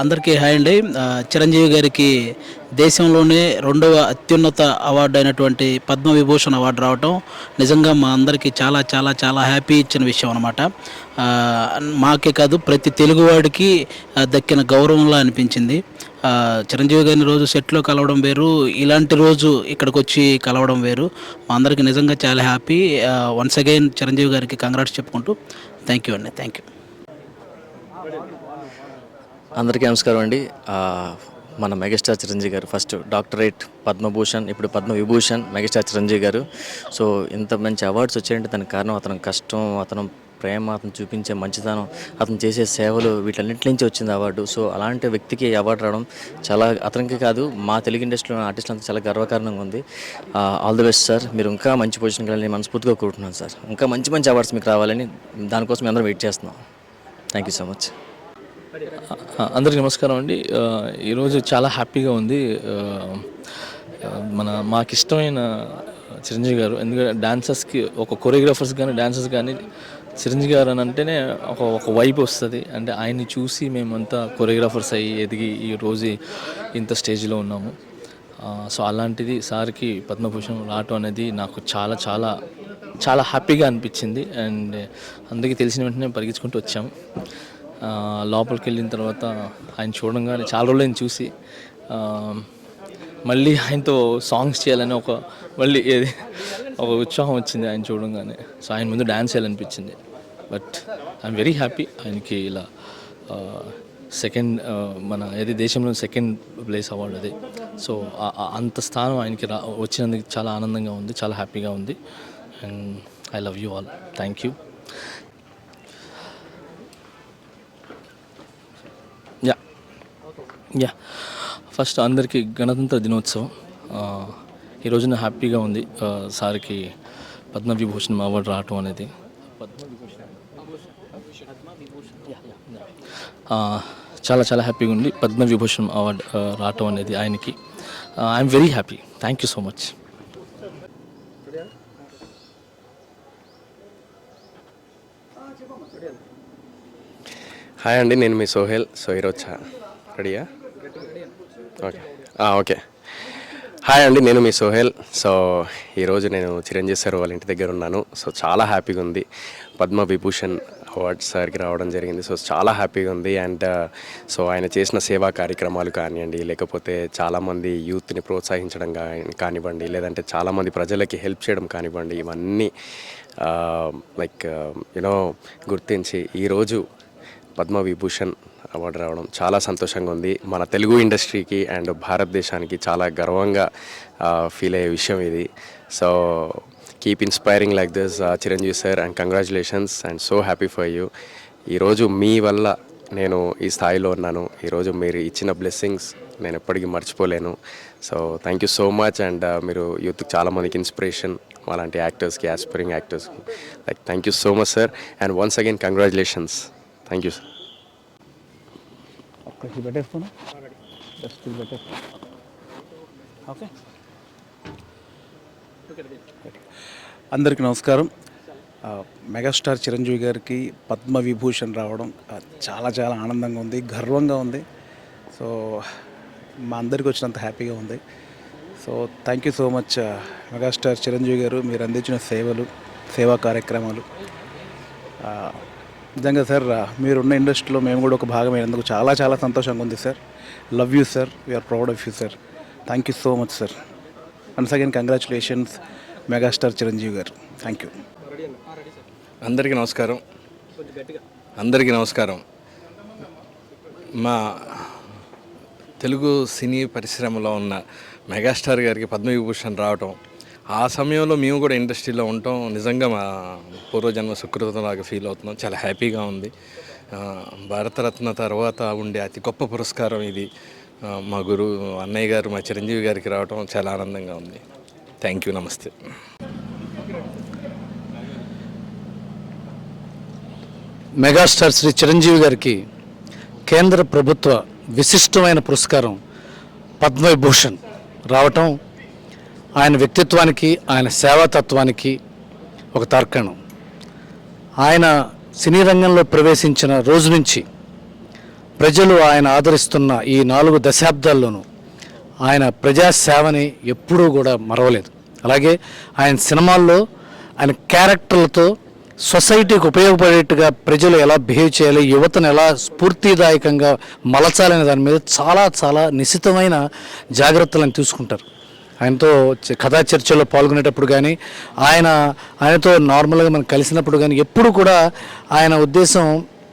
అందరికీ హాయ్ అండి. చిరంజీవి గారికి దేశంలోనే రెండవ అత్యున్నత అవార్డు అయినటువంటి పద్మవిభూషణ్ అవార్డు రావటం నిజంగా మా అందరికీ చాలా చాలా చాలా హ్యాపీ ఇచ్చిన విషయం అనమాట మాకే కాదు ప్రతి తెలుగువాడికి దక్కిన గౌరవంలా అనిపించింది. చిరంజీవి గారిని రోజు సెట్లో కలవడం వేరు ఇలాంటి రోజు ఇక్కడికి వచ్చి కలవడం వేరు. మా అందరికీ నిజంగా చాలా హ్యాపీ. వన్స్ అగైన్ చిరంజీవి గారికి కంగ్రాట్స్ చెప్పుకుంటూ థ్యాంక్ యూ అండి థ్యాంక్ యూ అందరికీ నమస్కారం అండి. మన మెగాస్టార్ చిరంజీవి గారు ఫస్ట్ డాక్టరేట్ పద్మభూషణ్ ఇప్పుడు పద్మవిభూషణ్ మెగాస్టార్ చిరంజీవి గారు. సో ఇంత మంచి అవార్డ్స్ వచ్చాయంటే దానికి కారణం అతను కష్టం అతను ప్రేమ అతను చూపించే మంచితనం అతను చేసే సేవలు వీటన్నిటి నుంచి వచ్చింది అవార్డు. సో అలాంటి వ్యక్తికి అవార్డు రావడం చాలా అతనికి కాదు మా తెలుగు ఇండస్ట్రీలో ఆర్టిస్టులంతా చాలా గర్వకారణంగా ఉంది. All the best sir. మీరు ఇంకా మంచి పొజిషన్కి వెళ్ళాలని మనస్ఫూర్తిగా కోరుతున్నాను సార్. ఇంకా మంచి మంచి అవార్డ్స్ మీకు రావాలని దానికోసం మేము అందరం వెయిట్ చేస్తున్నాం. Thank you so much. అందరికీ నమస్కారం అండి. ఈరోజు చాలా హ్యాపీగా ఉంది. మన మాకు ఇష్టమైన చిరంజీవి గారు ఎందుకంటే డాన్సర్స్కి ఒక కొరియోగ్రాఫర్స్ కానీ డాన్సర్స్ కానీ చిరంజీవి గారు అని అంటేనే ఒక ఒక వైబ్ వస్తుంది. అంటే ఆయన్ని చూసి మేమంతా కొరియోగ్రాఫర్స్ అయ్యి ఎదిగి ఈ రోజు ఇంత స్టేజ్లో ఉన్నాము. సో అలాంటిది సార్కి పద్మభూషణ్ రావటం అనేది నాకు చాలా చాలా చాలా హ్యాపీగా అనిపించింది. అండ్ అందరికీ తెలిసిన వెంటనే పరిగెత్తుకుంటూ వచ్చాము. లోపలికి వెళ్ళిన తర్వాత ఆయన చూడంగానే చాలా రోజులు ఆయన చూసి మళ్ళీ ఆయనతో సాంగ్స్ చేయాలని ఒక మళ్ళీ ఏది ఒక ఉత్సాహం వచ్చింది ఆయన చూడంగానే. సో ఆయన ముందు డ్యాన్స్ చేయాలనిపించింది. బట్ ఐఎమ్ వెరీ హ్యాపీ ఆయనకి ఇలా సెకండ్ మన ఏది దేశంలో సెకండ్ ప్లేస్ అవార్డు అది. సో అంత స్థానం ఆయనకి రా వచ్చినందుకు చాలా ఆనందంగా ఉంది చాలా హ్యాపీగా ఉంది. And I love you all. Thank you. Yeah first అందరికీ గణతంత్ర దినోత్సవం. ఈ రోజున హ్యాపీగా ఉంది. సార్కి పద్మవిభూషణ్ అవార్డు రావటం అనేది. చాలా చాలా హ్యాపీగా ఉంది. పద్మవిభూషణ్ అవార్డు రావటం అనేది ఆయనకి. I'm very happy thank you so much hi అండి నేను మీ సోహెల్. సో ఈరోజు చా- రెడీయా? ఓకే. ఓకే. హాయ్ అండి నేను మీ సోహెల్. సో ఈరోజు నేను చిరంజీవి సార్ వాళ్ళ ఇంటి దగ్గర ఉన్నాను. సో చాలా హ్యాపీగా ఉంది. పద్మ విభూషణ్ అవార్డ్ సార్కి రావడం జరిగింది. సో చాలా హ్యాపీగా ఉంది. అండ్ సో ఆయన చేసిన సేవా కార్యక్రమాలు కానివ్వండి లేకపోతే చాలామంది యూత్ని ప్రోత్సహించడం కానివ్వండి లేదంటే చాలామంది ప్రజలకి హెల్ప్ చేయడం కానివ్వండి ఇవన్నీ లైక్ యూనో గుర్తించి ఈరోజు పద్మవిభూషణ్ అవార్డు రావడం చాలా సంతోషంగా ఉంది. మన తెలుగు ఇండస్ట్రీకి అండ్ భారతదేశానికి చాలా గర్వంగా ఫీల్ అయ్యే విషయం ఇది. So keep inspiring like this Chiranjeevi sir and congratulations and so happy for you ఈరోజు మీ వల్ల నేను ఈ స్థాయిలో ఉన్నాను. ఈరోజు మీరు ఇచ్చిన బ్లెస్సింగ్స్ నేను ఎప్పటికీ మర్చిపోలేను. So thank you so much and మీరు యూత్ చాలామందికి ఇన్స్పిరేషన్ అలాంటి యాక్టర్స్కి aspiring యాక్టర్స్కి like thank you so much sir and once again congratulations thank you sir అక్కడికి పెట్టేసుకున్నా డస్ట్ పెట్టేసుకో ఓకే అందరికీ నమస్కారం. మెగాస్టార్ చిరంజీవి గారికి పద్మ విభూషణ్ రావడం చాలా చాలా ఆనందంగా ఉంది గర్వంగా ఉంది. సో మా అందరికి వచ్చినంత హ్యాపీగా ఉంది. So thank you so much megastar Chiranjeevi garu. మీరు అందించిన సేవలు సేవా కార్యక్రమాలు నిజంగా సార్ మీరున్న ఇండస్ట్రీలో మేము కూడా ఒక భాగమైనందుకు చాలా చాలా సంతోషంగా ఉంది sir. Love you sir we're proud of you sir thank you so much sir once again congratulations megastar Chiranjeevi garu. Thank you అందరికీ నమస్కారం. అందరికీ నమస్కారం. మా తెలుగు సినీ పరిశ్రమలో ఉన్న మెగాస్టార్ గారికి పద్మవిభూషణ్ రావటం ఆ సమయంలో మేము కూడా ఇండస్ట్రీలో ఉంటాం. నిజంగా మా పూర్వజన్మ సుకృతం లాగా ఫీల్ అవుతున్నాం. చాలా హ్యాపీగా ఉంది. భారతరత్న తర్వాత ఉండే అతి గొప్ప పురస్కారం ఇది. మా గురు అన్నయ్య గారు మా చిరంజీవి గారికి రావటం చాలా ఆనందంగా ఉంది. థ్యాంక్ యూ నమస్తే మెగాస్టార్ శ్రీ చిరంజీవి గారికి కేంద్ర ప్రభుత్వ విశిష్టమైన పురస్కారం పద్మవిభూషణ్ రావటం. ఆయన వ్యక్తిత్వానికి ఆయన సేవాతత్వానికి ఒక తర్కణం. ఆయన సినీ రంగంలో ప్రవేశించిన రోజు నుంచి ప్రజలు ఆయన ఆదరిస్తున్న ఈ నాలుగు దశాబ్దాల్లోనూ ఆయన ప్రజాసేవని ఎప్పుడూ కూడా మరవలేదు. అలాగే ఆయన సినిమాల్లో ఆయన క్యారెక్టర్లతో సొసైటీకి ఉపయోగపడేట్టుగా ప్రజలు ఎలా బిహేవ్ చేయాలి యువతను ఎలా స్ఫూర్తిదాయకంగా మలచాలనే దాని మీద చాలా చాలా నిశితమైన జాగ్రత్తలను తీసుకుంటారు. ఆయనతో కథా చర్చలో పాల్గొనేటప్పుడు కానీ ఆయన ఆయనతో నార్మల్గా మనం కలిసినప్పుడు కానీ ఎప్పుడు కూడా ఆయన ఉద్దేశం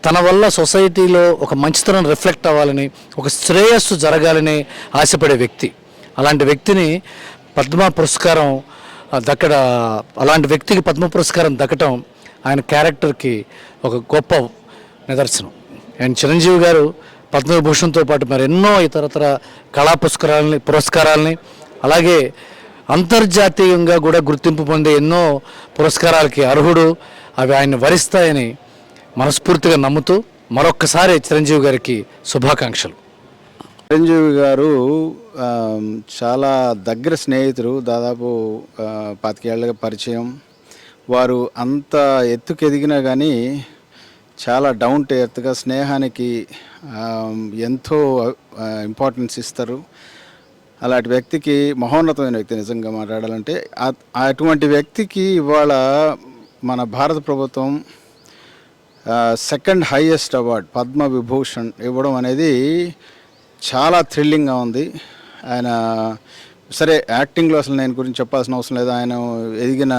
తన వల్ల సొసైటీలో ఒక మంచితనం రిఫ్లెక్ట్ అవ్వాలని ఒక శ్రేయస్సు జరగాలని ఆశపడే వ్యక్తి. అలాంటి వ్యక్తిని పద్మ పురస్కారం దక్కడ అలాంటి వ్యక్తికి పద్మ పురస్కారం దక్కటం ఆయన క్యారెక్టర్కి ఒక గొప్ప నిదర్శనం. అండ్ చిరంజీవి గారు పద్మవిభూషణ్తో పాటు మరి ఎన్నో ఇతరతర కళా పురస్కారాలని పురస్కారాలని అలాగే అంతర్జాతీయంగా కూడా గుర్తింపు పొందే ఎన్నో పురస్కారాలకి అర్హుడు. అవి ఆయన వరిస్తాయని మనస్ఫూర్తిగా నమ్ముతూ మరొక్కసారి చిరంజీవి గారికి శుభాకాంక్షలు. చిరంజీవి గారు చాలా దగ్గర స్నేహితులు దాదాపు ఆ, పరిచయం. వారు అంత ఎత్తుకు ఎదిగినా కానీ చాలా డౌన్ టు ఎర్త్గా స్నేహానికి ఎంతో ఇంపార్టెన్స్ ఇస్తారు. అలాంటి వ్యక్తికి మహోన్నతమైన వ్యక్తి నిజంగా మాట్లాడాలంటే అటువంటి వ్యక్తికి ఇవాళ మన భారత ప్రభుత్వం second highest award Padma Vibhushan ఇవ్వడం అనేది చాలా థ్రిల్లింగ్గా ఉంది. ఆయన సరే యాక్టింగ్లో అసలు నేను గురించి చెప్పాల్సిన అవసరం లేదు. ఆయన ఎదిగిన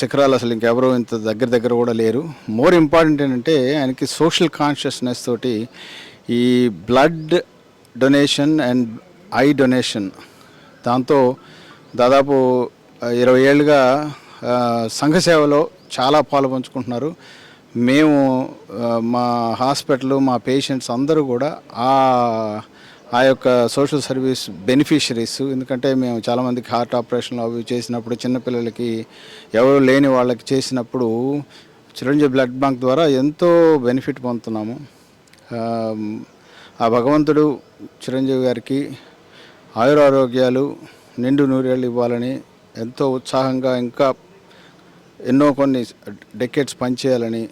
శిఖరాలు అసలు ఇంకెవరూ ఇంత దగ్గర దగ్గర కూడా లేరు. మోర్ ఇంపార్టెంట్ ఏంటంటే ఆయనకి సోషల్ కాన్షియస్నెస్ తోటి ఈ blood donation and eye donation. దాంతో దాదాపు ఇరవై ఏళ్ళుగా సంఘ సేవలో చాలా పాలు పంచుకుంటున్నారు. మేము మా హాస్పిటల్ మా పేషెంట్స్ అందరూ కూడా ఆ ఆ యొక్క సోషల్ సర్వీస్ బెనిఫిషరీస్ ఎందుకంటే మేము చాలామందికి హార్ట్ ఆపరేషన్లు అవి చేసినప్పుడు చిన్నపిల్లలకి ఎవరు లేని వాళ్ళకి చేసినప్పుడు చిరంజీవి బ్లడ్ బ్యాంక్ ద్వారా ఎంతో బెనిఫిట్ పొందుతున్నాము. ఆ భగవంతుడు చిరంజీవి గారికి ఆయురారోగ్యాలు నిండు నూరేళ్ళు ఇవ్వాలని ఎంతో ఉత్సాహంగా ఇంకా ఎన్నో కొన్ని డెకెట్స్ పనిచేయాలని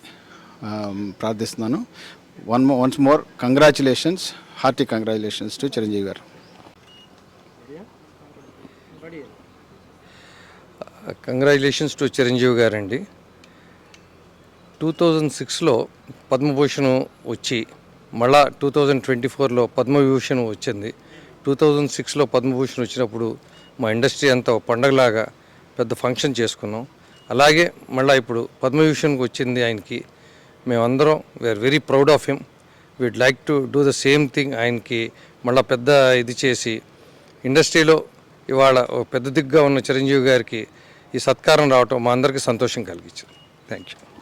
ప్రార్థిస్తున్నాను. One once more congratulations hearty congratulations to Chiranjeevi garu. Congratulations to Chiranjeevi గారండి. టూ థౌజండ్ సిక్స్లో పద్మభూషణ్ వచ్చి మళ్ళా టూ థౌజండ్ ట్వంటీ ఫోర్లో పద్మవిభూషణ్ వచ్చింది. టూ థౌజండ్ సిక్స్లో పద్మభూషణ్ వచ్చినప్పుడు మా ఇండస్ట్రీ అంతా పండగలాగా పెద్ద ఫంక్షన్ చేసుకున్నాం. అలాగే మళ్ళీ ఇప్పుడు పద్మభూషణ్కి వచ్చింది ఆయనకి. మేమందరం we're very proud of him we'd like to do the same thing ఆయనకి మళ్ళీ పెద్ద ఇది చేసి ఇండస్ట్రీలో ఇవాళ ఒక పెద్ద దిగ్గా ఉన్న చిరంజీవి గారికి ఈ సత్కారం రావటం మా అందరికీ సంతోషం కలిగించింది. Thank you